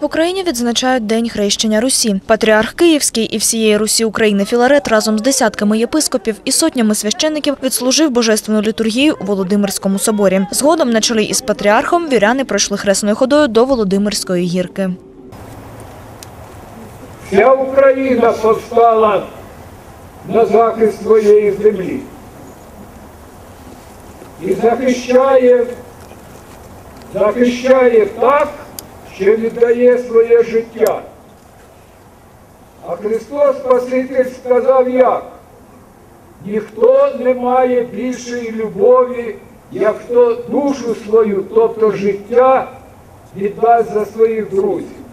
В Україні відзначають День хрещення Русі. Патріарх Київський і всієї Русі України Філарет разом з десятками єпископів і сотнями священників відслужив божественну літургію у Володимирському соборі. Згодом на чолі із патріархом віряни пройшли хресною ходою до Володимирської гірки. Вся Україна повстала на захист своєї землі і захищає, захищає так, що віддає своє життя. А Христос Спаситель сказав як? Ніхто не має більшої любові, як хто душу свою, тобто життя, віддасть за своїх друзів.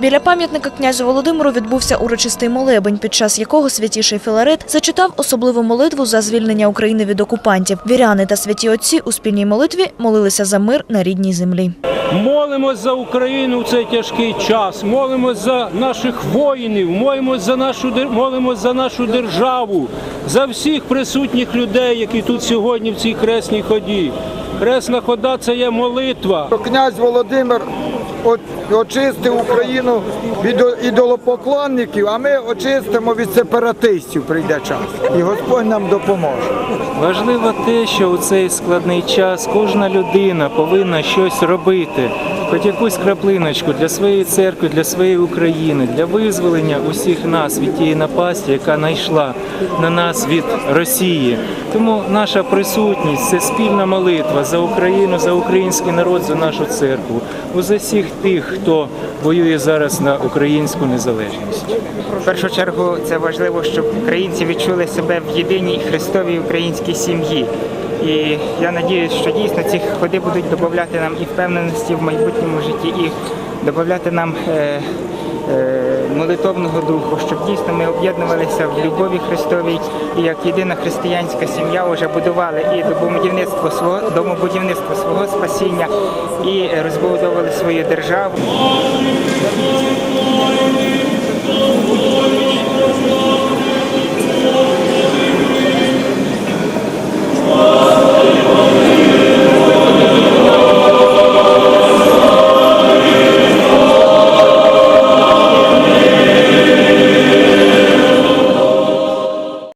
Біля пам'ятника князю Володимиру відбувся урочистий молебень, під час якого святіший Філарет зачитав особливу молитву за звільнення України від окупантів. Віряни та святі отці у спільній молитві молилися за мир на рідній землі. Молимось за Україну в цей тяжкий час, молимось за наших воїнів, молимось за нашу молимось за нашу державу, за всіх присутніх людей, які тут сьогодні в цій хресній ході. Хресна хода це є молитва. Князь Володимир очистив Україну від ідолопоклонників, а ми очистимо від сепаратистів. Прийде час, і Господь нам допоможе. Важливо те, що у цей складний час кожна людина повинна щось робити, хоч якусь краплиночку для своєї церкви, для своєї України, для визволення усіх нас від тієї напасті, яка найшла на нас від Росії. Тому наша присутність це спільна молитва за Україну, за український народ, за нашу церкву, за всіх тих, хто воює зараз на українську незалежність. В першу чергу це важливо, щоб українці відчули себе в єдиній Христовій українській сім'ї. І я надіюсь, що дійсно ці ходи будуть додати нам і впевненості в майбутньому житті, і додати нам е, е, молитовного духу, щоб дійсно ми об'єднувалися в любові Христовій і як єдина християнська сім'я вже будували і домобудівництво свого домобудівництво свого спасіння, і розбудовували свою державу.